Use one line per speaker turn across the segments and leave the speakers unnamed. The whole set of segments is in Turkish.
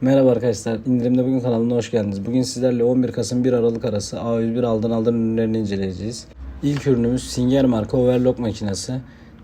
Merhaba arkadaşlar, indirimde bugün kanalına hoş geldiniz. Bugün sizlerle 11 Kasım 1 Aralık arası A101 aldan aldan ürünlerini inceleyeceğiz. İlk ürünümüz Singer marka overlock makinesi.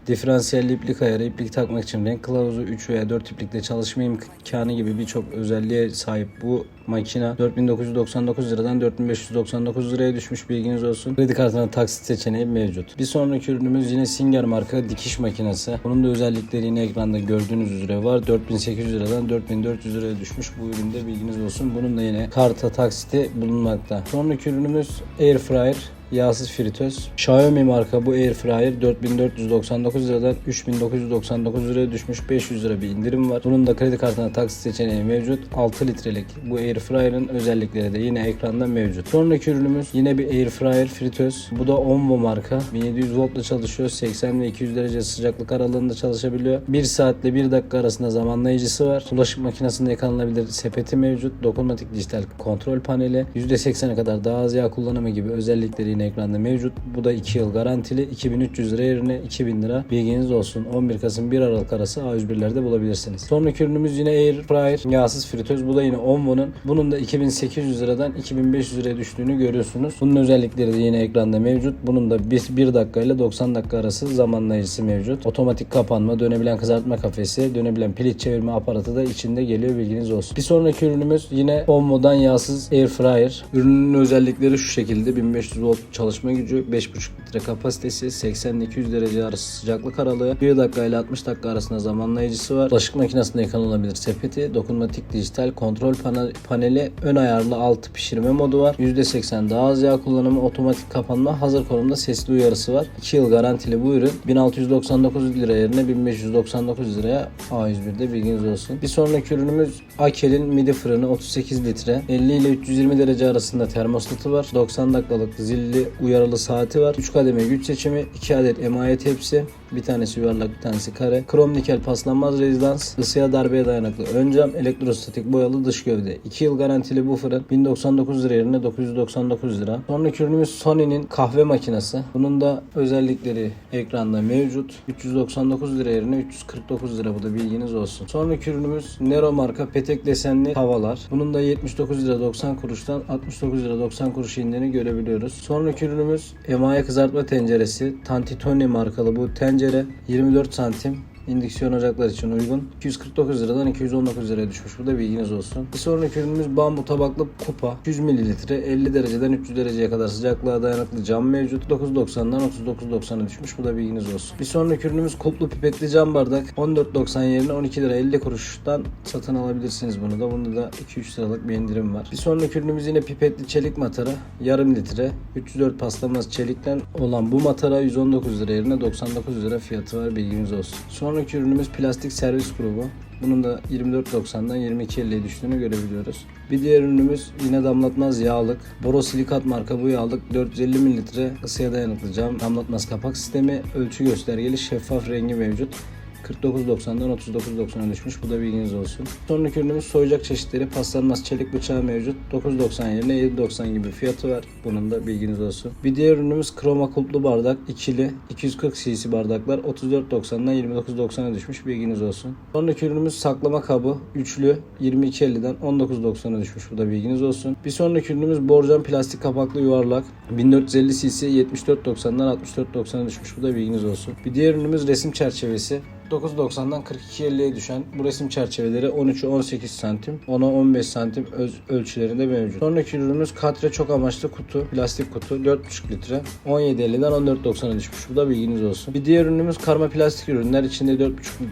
Diferansiyelli iplik ayarı, iplik takmak için renk kılavuzu, 3 veya 4 iplikle çalışma imkanı gibi birçok özelliğe sahip bu makine 4999 liradan 4599 liraya düşmüş bilginiz olsun. Kredi kartına taksit seçeneği mevcut. Bir sonraki ürünümüz yine Singer marka dikiş makinesi. Bunun da özellikleri yine ekranda gördüğünüz üzere var. 4800 liradan 4400 liraya düşmüş bu üründe bilginiz olsun. Bunun da yine karta taksiti bulunmakta. Sonraki ürünümüz Air Fryer yağsız fritöz. Xiaomi marka bu air fryer 4499 liradan 3999 liraya düşmüş 500 lira bir indirim var. Bunun da kredi kartına taksit seçeneği mevcut. 6 litrelik bu air fryer'ın özellikleri de yine ekranda mevcut. Sonraki ürünümüz yine bir air fryer fritöz. Bu da Onvo marka. 1700 voltla çalışıyor. 80 ve 200 derece sıcaklık aralığında çalışabiliyor. 1 saatle 1 dakika arasında zamanlayıcısı var. Bulaşık makinesinde yıkanılabilir sepeti mevcut. Dokunmatik dijital kontrol paneli. %80'e kadar daha az yağ kullanımı gibi özellikleri yine ekranda mevcut. Bu da 2 yıl garantili. 2300 lira yerine 2000 lira. Bilginiz olsun. 11 Kasım 1 Aralık arası A101'lerde bulabilirsiniz. Sonraki ürünümüz yine Air Fryer yağsız fritöz. Bu da yine Onvo'nun. Bunun da 2800 liradan 2500 liraya düştüğünü görüyorsunuz. Bunun özellikleri de yine ekranda mevcut. Bunun da 1 dakika ile 90 dakika arası zamanlayıcısı mevcut. Otomatik kapanma, dönebilen kızartma kafesi, dönebilen piliç çevirme aparatı da içinde geliyor bilginiz olsun. Bir sonraki ürünümüz yine Onvo'dan yağsız Air Fryer. Ürünün özellikleri şu şekilde 1500 volt çalışma gücü, 5.5 litre kapasitesi, 80 ile 200 derece arası sıcaklık aralığı, 1 dakika ile 60 dakika arasında zamanlayıcısı var. Bulaşık makinesinde yıkanılabilir sepeti, dokunmatik dijital kontrol pane- paneli, ön ayarlı altı pişirme modu var. %80 daha az yağ kullanımı, otomatik kapanma, hazır konumda sesli uyarısı var. 2 yıl garantili bu ürün 1699 lira yerine 1599 liraya A101'de bilginiz olsun. Bir sonraki ürünümüz Akel'in midi fırını 38 litre. 50 ile 320 derece arasında termostatı var. 90 dakikalık zilli uyarılı saati var. 3 kademe güç seçimi, 2 adet emaye tepsi, bir tanesi yuvarlak bir tanesi kare. Krom nikel paslanmaz rezidans, ısıya darbeye dayanıklı ön cam, elektrostatik boyalı dış gövde. 2 yıl garantili bu fırın 1099 lira yerine 999 lira. Sonraki ürünümüz Sony'nin kahve makinesi. Bunun da özellikleri ekranda mevcut. 399 lira yerine 349 lira bu da bilginiz olsun. Sonraki ürünümüz Nero marka petek desenli havalar. Bunun da 79 lira 90 kuruştan 69 lira 90 kuruş indiğini görebiliyoruz. Sonraki ürünümüz emaye kızartma tenceresi. Tantitoni markalı bu tencere 24 santim. İndüksiyon ocaklar için uygun. 249 liradan 219 liraya düşmüş. Bu da bilginiz olsun. Bir sonraki ürünümüz bambu tabaklı kupa. 100 mililitre 50 dereceden 300 dereceye kadar sıcaklığa dayanıklı cam mevcut. 9.90'dan 39.90'a düşmüş. Bu da bilginiz olsun. Bir sonraki ürünümüz kulplu pipetli cam bardak. 14.90 yerine 12 lira 50 kuruştan satın alabilirsiniz bunu da. Bunda da 2-3 liralık bir indirim var. Bir sonraki ürünümüz yine pipetli çelik matara. Yarım litre. 304 paslanmaz çelikten olan bu matara 119 lira yerine 99 lira fiyatı var. Bilginiz olsun. Sonraki ürünümüz plastik servis grubu. Bunun da 24.90'dan 22.50'ye düştüğünü görebiliyoruz. Bir diğer ürünümüz yine damlatmaz yağlık. Borosilikat marka bu yağlık 450 mililitre ısıya dayanıklı cam damlatmaz kapak sistemi ölçü göstergeli şeffaf rengi mevcut. 49.90'dan 39.90'a düşmüş. Bu da bilginiz olsun. Sonraki ürünümüz soyacak çeşitleri paslanmaz çelik bıçağı mevcut. 9.90 yerine 7.90 gibi fiyatı var. Bunun da bilginiz olsun. Bir diğer ürünümüz kroma kulplu bardak. ikili 240 cc bardaklar 34.90'dan 29.90'a düşmüş. Bilginiz olsun. Sonraki ürünümüz saklama kabı. Üçlü 22.50'den 19.90'a düşmüş. Bu da bilginiz olsun. Bir sonraki ürünümüz borcam plastik kapaklı yuvarlak. 1450 cc 74.90'dan 64.90'a düşmüş. Bu da bilginiz olsun. Bir diğer ürünümüz resim çerçevesi. 9.90'dan 42.50'ye düşen bu resim çerçeveleri 13'ü 18 santim, 10'a 15 santim öz- ölçülerinde mevcut. Sonraki ürünümüz katre çok amaçlı kutu, plastik kutu 4.5 litre. 17.50'den 14.90'a düşmüş. Bu da bilginiz olsun. Bir diğer ürünümüz karma plastik ürünler. içinde 4.5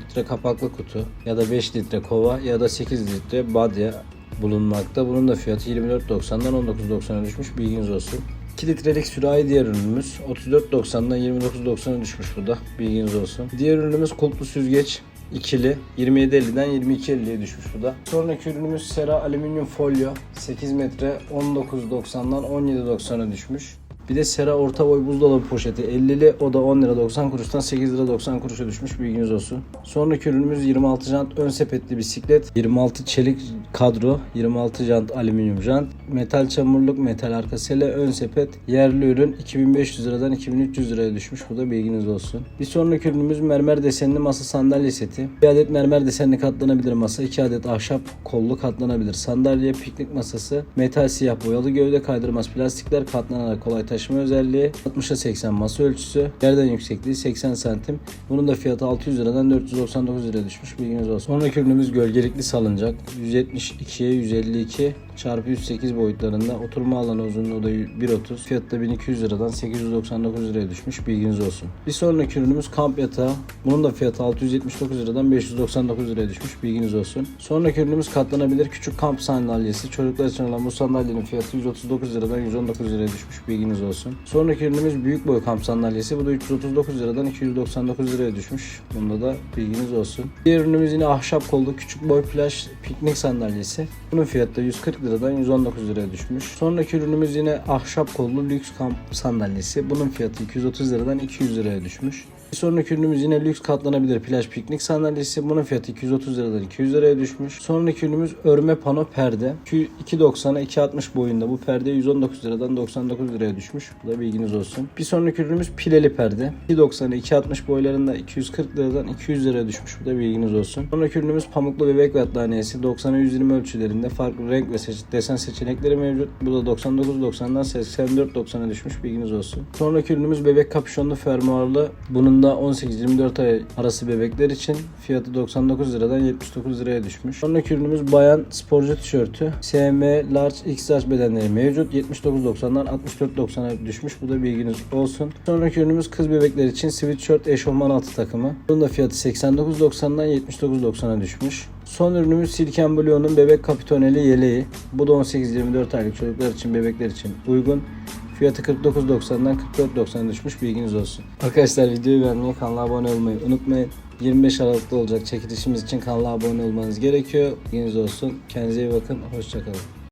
litre kapaklı kutu ya da 5 litre kova ya da 8 litre badya bulunmakta. Bunun da fiyatı 24.90'dan 19.90'a düşmüş. Bilginiz olsun. 2 litrelik sürahi diğer ürünümüz 34.90'dan 29.90'a düşmüş bu da bilginiz olsun. Diğer ürünümüz kulplu süzgeç ikili 27.50'den 22.50'ye düşmüş bu da. Sonraki ürünümüz sera alüminyum folyo 8 metre 19.90'dan 17.90'a düşmüş. Bir de Sera orta boy buzdolabı poşeti 50'li o da 10 lira 90 kuruştan 8 lira 90 kuruşa düşmüş bilginiz olsun. Sonraki ürünümüz 26 jant ön sepetli bisiklet. 26 çelik kadro, 26 jant alüminyum jant, metal çamurluk, metal arka sele, ön sepet. Yerli ürün 2500 liradan 2300 liraya düşmüş. Bu da bilginiz olsun. Bir sonraki ürünümüz mermer desenli masa sandalye seti. Bir adet mermer desenli katlanabilir masa, 2 adet ahşap kollu katlanabilir sandalye, piknik masası, metal siyah boyalı gövde kaydırmaz plastikler katlanarak kolay taşıma özelliği, 60'a 80 masa ölçüsü, yerden yüksekliği 80 santim. Bunun da fiyatı 600 liradan 499 liraya düşmüş bilginiz olsun. Sonraki ürünümüz gölgelikli salıncak. 172'ye 152 çarpı 108 boyutlarında oturma alanı uzunluğu da 1.30 fiyatı da 1200 liradan 899 liraya düşmüş bilginiz olsun. Bir sonraki ürünümüz kamp yatağı. Bunun da fiyatı 679 liradan 599 liraya düşmüş bilginiz olsun. Sonraki ürünümüz katlanabilir küçük kamp sandalyesi. Çocuklar için olan bu sandalyenin fiyatı 139 liradan 119 liraya düşmüş bilginiz olsun. Sonraki ürünümüz büyük boy kamp sandalyesi. Bu da 339 liradan 299 liraya düşmüş. Bunda da bilginiz olsun. Diğer ürünümüz yine ahşap kollu küçük boy plaj piknik sandalyesi. Bunun fiyatı da 140 liradan 119 liraya düşmüş. Sonraki ürünümüz yine ahşap kollu lüks kamp sandalyesi. Bunun fiyatı 230 liradan 200 liraya düşmüş. Bir sonraki ürünümüz yine lüks katlanabilir plaj piknik sandalyesi. Bunun fiyatı 230 liradan 200 liraya düşmüş. Sonraki ürünümüz örme pano perde. 2.90'a 2.60 boyunda bu perde 119 liradan 99 liraya düşmüş. Bu da bilginiz olsun. Bir sonraki ürünümüz pileli perde. 2.90'a 2.60 boylarında 240 liradan 200 liraya düşmüş. Bu da bilginiz olsun. Sonraki ürünümüz pamuklu bebek battaniyesi. 90'a 120 ölçülerinde farklı renk ve desen seçenekleri mevcut. Bu da 99.90'dan 84.90'a düşmüş. Bilginiz olsun. Sonraki ürünümüz bebek kapüşonlu fermuarlı. Bunun da 18-24 ay arası bebekler için fiyatı 99 liradan 79 liraya düşmüş. Sonraki ürünümüz bayan sporcu tişörtü. SM, large, XL bedenleri mevcut. 79.90'dan 64.90'a düşmüş. Bu da bilginiz olsun. Sonraki ürünümüz kız bebekler için sweatshirt eşofman altı takımı. Bunun da fiyatı 89.90'dan 79.90'a düşmüş. Son ürünümüz Silken Blue'nun bebek kapitoneli yeleği. Bu da 18-24 aylık çocuklar için, bebekler için uygun. Fiyatı 49.90'dan 44.90'a düşmüş bilginiz olsun. Arkadaşlar videoyu beğenmeyi, kanala abone olmayı unutmayın. 25 Aralık'ta olacak çekilişimiz için kanala abone olmanız gerekiyor. Bilginiz olsun. Kendinize iyi bakın. Hoşçakalın.